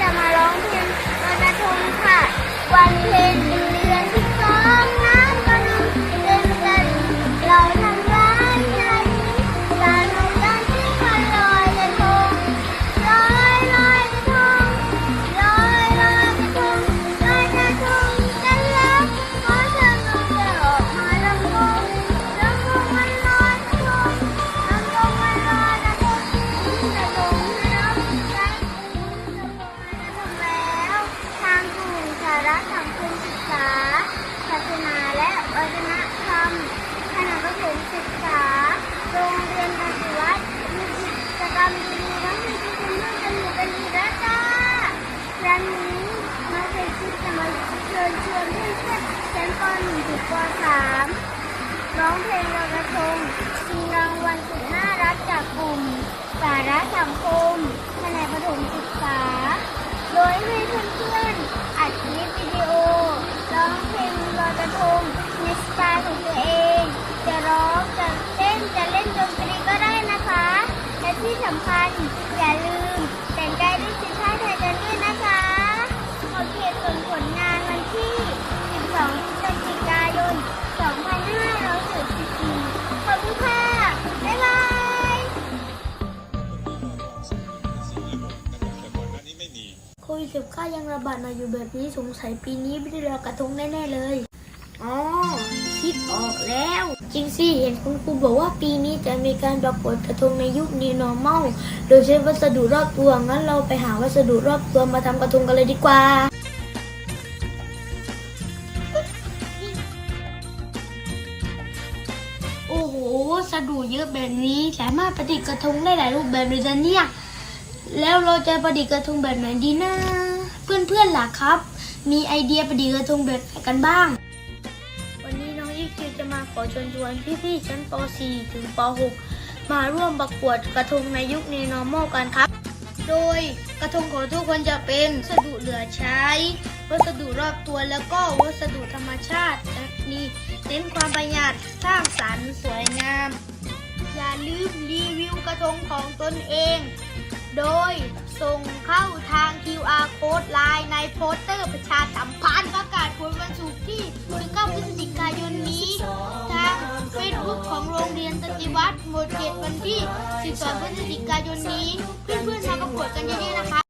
จะมาร้องเพลงลอยกระทงค่ะ วันเพ็ญน ระสังคมศึกษา ศาสนาและวัฒนธรรมคณะประถมศึกษา โรงเรียนปฏิวัติมีกิจกรรมดีๆมาให้ทุกคนร่วมกันอยู่กันอีแล้วจ้าครั้งนี้น้องเพชรชิดจะมาเชิญชวนเพื่อนๆชั้นป .1 ถึงป .3 ร้องเพลงลอยกระทงชิงรางวัลสุดน่ารักจากกลุ่ม สาระสังคมแผนกประถมศึกษา โดยให้เพื่อนๆ ระทงในสไตล์ของตัวเอง จะร้องจะเต้นจะเล่นดนตรีก็ได้นะคะ และที่สำคัญอย่าลืมแต่งกายด้วยชุดผ้าไทยกันด้วยนะคะโอเคส่วนผลงานวันที่ 12พฤศจิกายน 2564ขอบคุณค่ะ บ๊ายบาย โควิด19ยังระบาดมาอยู่แบบนี้สงสัยปีนี้ไม่ได้ลอยกระทงแน่ ๆ เลย อ๋อ คิดออกแล้ว จริงสิเห็นคุณครูบอกว่าปีนี้จะมีการประกวดกระทงในยุค New Normal โดยใช้วัสดุรอบตัว งั้นเราไปหาวัสดุรอบตัวมาทำกระทงกันเลยดีกว่า โอ้โหวัสดุเยอะแบบนี้สามารถประดิษฐ์กระทงได้หลายรูปแบบเลยนะเนี่ย แล้วเราจะประดิษฐ์กระทงแบบไหนดีนะ เพื่อนๆล่ะครับ มีไอเดียประดิษฐ์กระทงแบบไหนกันบ้าง ขอเชิญชวนพี่ๆชั้นป .4 ถึงป .6 มาร่วมประกวดกระทงในยุค New Normal กันครับ โดยกระทงของทุกคนจะเป็นวัสดุเหลือใช้ วัสดุรอบตัวแล้วก็วัสดุธรรมชาติและนี่เน้นความประหยัดสร้างสรรค์สวยงาม อย่าลืมรีวิวกระทงของตนเอง โดยส่งเข้าทาง QR Code ไลน์ในโปสเตอร์ประชาสัมพันธ์ เรียนตติวัฒน์หมวดเขตวันที่ 12 พฤศจิกายนนี้ เพื่อนๆมาประกวดกันเยอะๆนะคะ